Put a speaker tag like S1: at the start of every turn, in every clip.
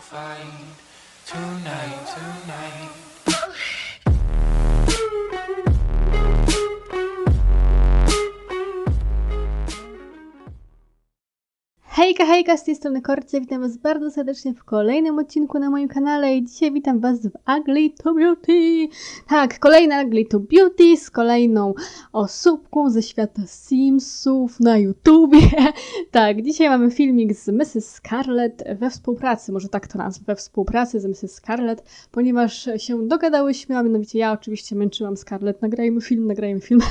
S1: fight tonight, tonight.
S2: Hejka, hejka, z tej strony Korcia, witam was bardzo serdecznie w kolejnym odcinku na moim kanale i dzisiaj witam was w Ugly to Beauty. Tak, kolejna Ugly to Beauty z kolejną osóbką ze świata Simsów na YouTubie. Tak, dzisiaj mamy filmik z Mrs. Scarlett we współpracy, może tak to nazwę, we współpracy z Mrs. Scarlett, ponieważ się dogadałyśmy, a mianowicie ja oczywiście męczyłam Scarlett, nagrajmy film, nagrajmy film.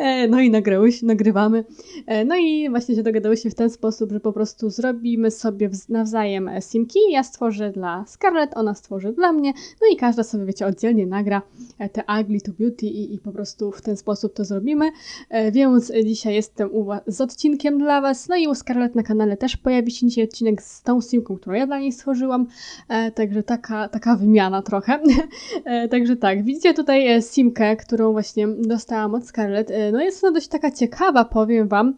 S2: E, no i nagrałyśmy, nagrywamy. E, No i właśnie się dogadałyśmy w ten sposób, że po prostu zrobimy sobie wz- nawzajem e, simki. Ja stworzę dla Scarlett, ona stworzy dla mnie. No i każda sobie, wiecie, oddzielnie nagra e, te Ugly to Beauty i, i po prostu w ten sposób to zrobimy. E, Więc dzisiaj jestem z odcinkiem dla was. No i u Scarlett na kanale też pojawi się dzisiaj odcinek z tą simką, którą ja dla niej stworzyłam. Także taka, taka wymiana trochę. Także tak, widzicie tutaj simkę, którą właśnie dostałam od Scarlett. No jest ona dość taka ciekawa, powiem wam.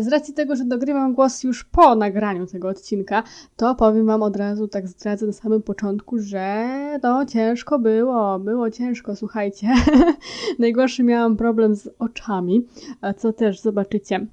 S2: Z racji tego, że dogrywam głos już po nagraniu tego odcinka, to powiem wam od razu, tak zdradzę na samym początku, że no ciężko było, było ciężko, słuchajcie. Najgorszy miałam problem z oczami, co też zobaczycie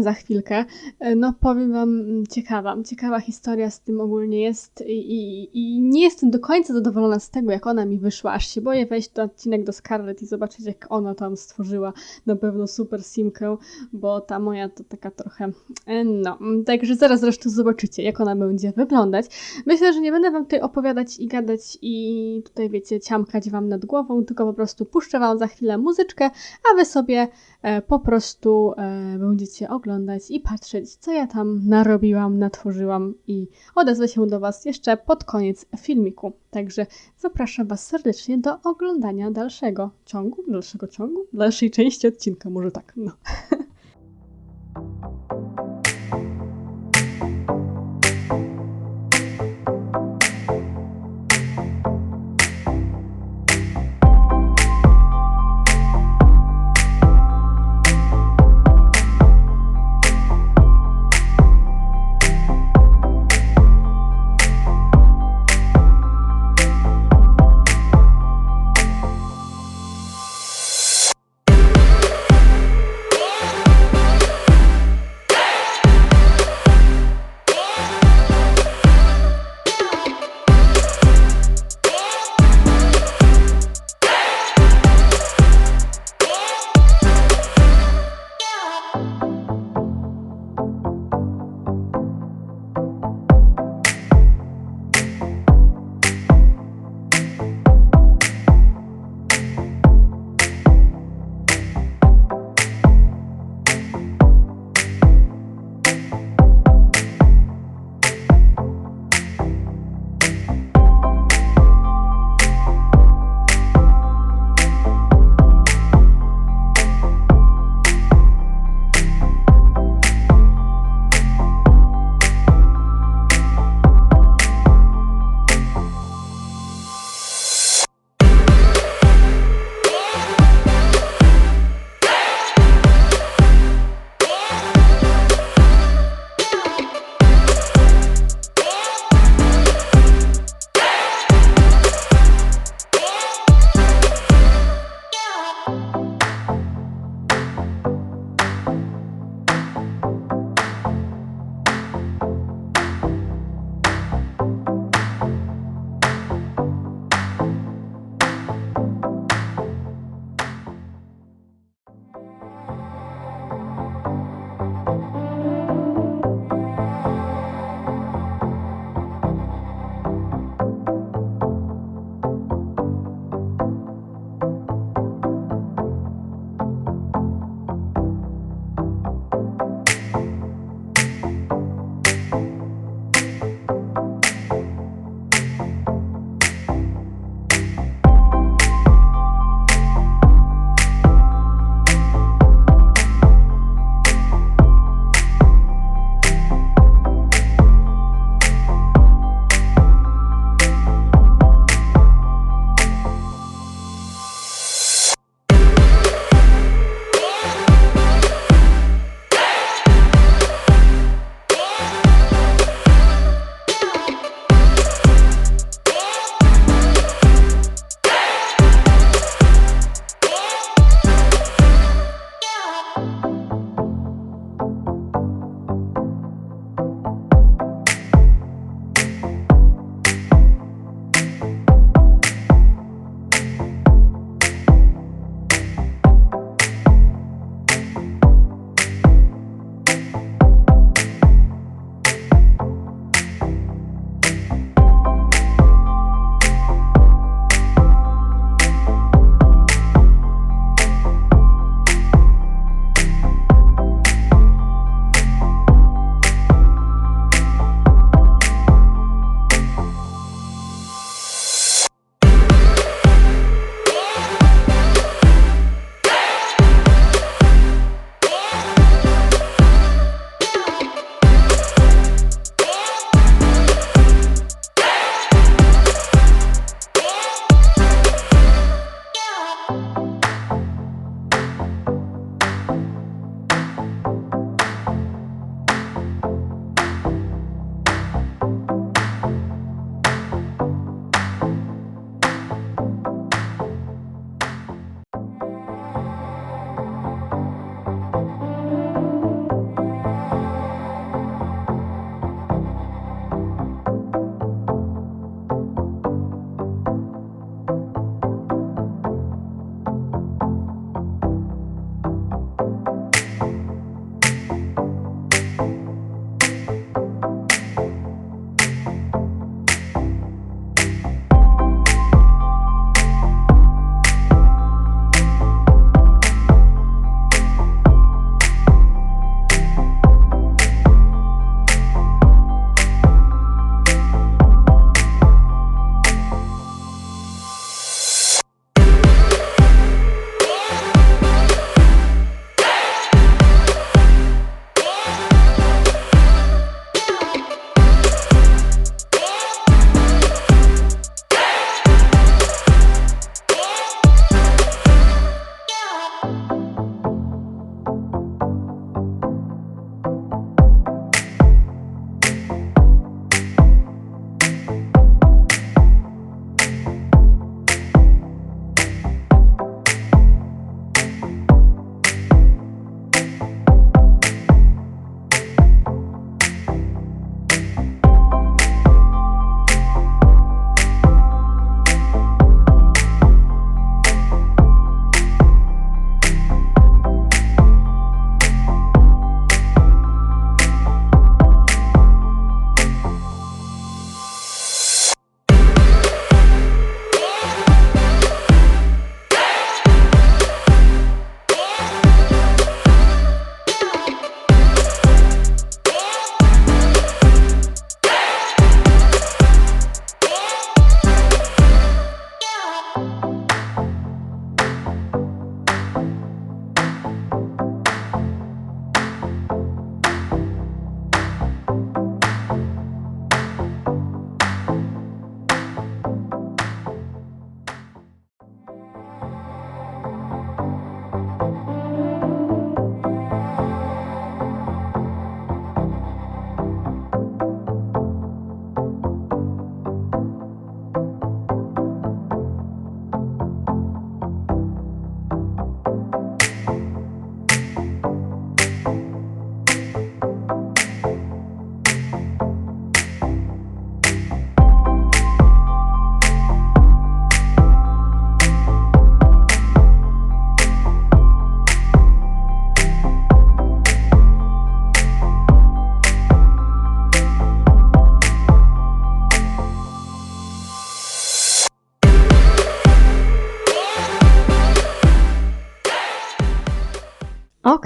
S2: za chwilkę. E, No powiem wam, mm, ciekawa, ciekawa historia z tym ogólnie jest i, i, i nie jestem do końca zadowolona z tego, jak ona mi wyszła, aż się boję wejść do odcinek do Scarlett i zobaczyć, jak ona tam stworzyła na pewno super simkę, bo ta moja to taka trochę, e, no, mm, także zaraz zresztą zobaczycie, jak ona będzie wyglądać. Myślę, że nie będę wam tutaj opowiadać i gadać i tutaj, wiecie, ciamkać wam nad głową, tylko po prostu puszczę wam za chwilę muzyczkę, a wy sobie e, po prostu e, będziecie oglądać i patrzeć, co ja tam narobiłam, natworzyłam i odezwę się do Was jeszcze pod koniec filmiku. Także zapraszam Was serdecznie do oglądania dalszego ciągu, dalszego ciągu, dalszej części odcinka, może tak, no.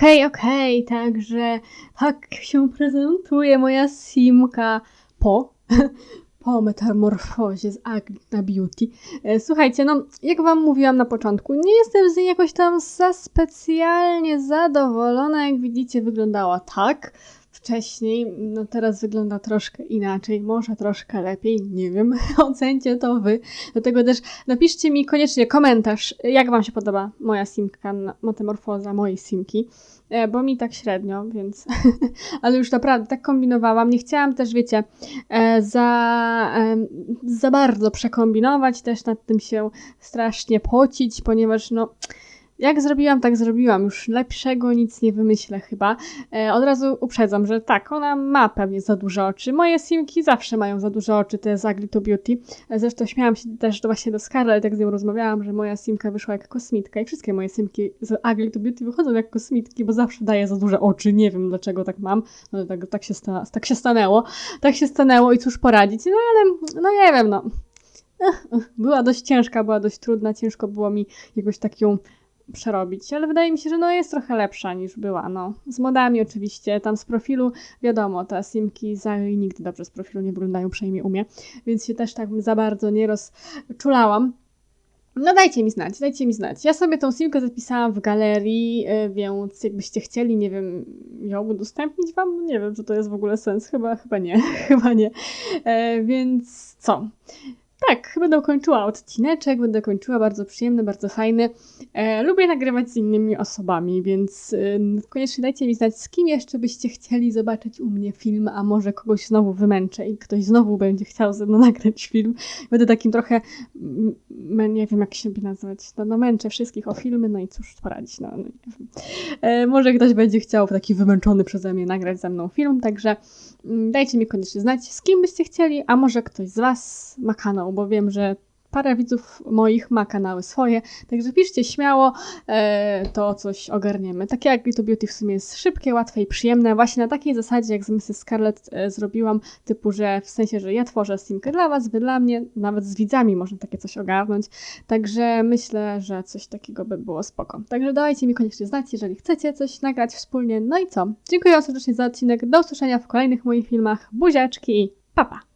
S2: Okej, okej, także tak się prezentuje moja simka po, po metamorfozie z Agni na Beauty. E, Słuchajcie, no jak wam mówiłam na początku, nie jestem z niej jakoś tam za specjalnie zadowolona, jak widzicie wyglądała tak wcześniej, no teraz wygląda troszkę inaczej, może troszkę lepiej, nie wiem, ocencie to wy. Dlatego też napiszcie mi koniecznie komentarz, jak wam się podoba moja simka, metamorfoza mojej simki, e, bo mi tak średnio, więc, ale już naprawdę tak kombinowałam, nie chciałam też, wiecie, e, za, em, za bardzo przekombinować, też nad tym się strasznie pocić, ponieważ no, jak zrobiłam, tak zrobiłam. Już lepszego nic nie wymyślę chyba. E, od razu uprzedzam, że tak, ona ma pewnie za duże oczy. Moje simki zawsze mają za duże oczy, te z Ugly to Beauty. E, Zresztą śmiałam się też właśnie do Scarlett, jak z nią rozmawiałam, że moja simka wyszła jak kosmitka i wszystkie moje simki z Ugly to Beauty wychodzą jak kosmitki, bo zawsze daje za duże oczy. Nie wiem dlaczego tak mam, no tak, tak, się, sta, tak się stanęło. Tak się stanęło i cóż poradzić. No ale, no nie wiem, no. Była dość ciężka, była dość trudna, ciężko było mi jakoś tak ją przerobić, ale wydaje mi się, że no jest trochę lepsza niż była, no. Z modami oczywiście, tam z profilu, wiadomo, te simki za nigdy dobrze z profilu nie wyglądają, przynajmniej u mnie, więc się też tak za bardzo nie rozczulałam. No dajcie mi znać, dajcie mi znać. Ja sobie tą simkę zapisałam w galerii, y, więc jakbyście chcieli, nie wiem, ją udostępnić wam, nie wiem, czy to jest w ogóle sens, chyba, chyba nie, chyba nie. E, więc co? Tak, będę kończyła odcineczek, będę kończyła, bardzo przyjemny, bardzo fajny. E, lubię nagrywać z innymi osobami, więc y, koniecznie dajcie mi znać, z kim jeszcze byście chcieli zobaczyć u mnie film, a może kogoś znowu wymęczę i ktoś znowu będzie chciał ze mną nagrać film. Będę takim trochę, mm, m- nie wiem jak się by nazwać, no, no męczę wszystkich o filmy, no i cóż poradzić, no, no nie wiem. E, może ktoś będzie chciał taki wymęczony przeze mnie nagrać ze mną film, także mm, dajcie mi koniecznie znać, z kim byście chcieli, a może ktoś z Was ma kanał, bo wiem, że parę widzów moich ma kanały swoje, także piszcie śmiało, e, to coś ogarniemy. Takie jak to Beauty w sumie jest szybkie, łatwe i przyjemne, właśnie na takiej zasadzie jak z Mrs. Scarlett e, zrobiłam, typu, że w sensie, że ja tworzę simkę dla Was, Wy dla mnie, nawet z widzami można takie coś ogarnąć, także myślę, że coś takiego by było spoko. Także dawajcie mi koniecznie znać, jeżeli chcecie coś nagrać wspólnie, no i co? Dziękuję serdecznie za odcinek, do usłyszenia w kolejnych moich filmach, buziaczki i pa pa!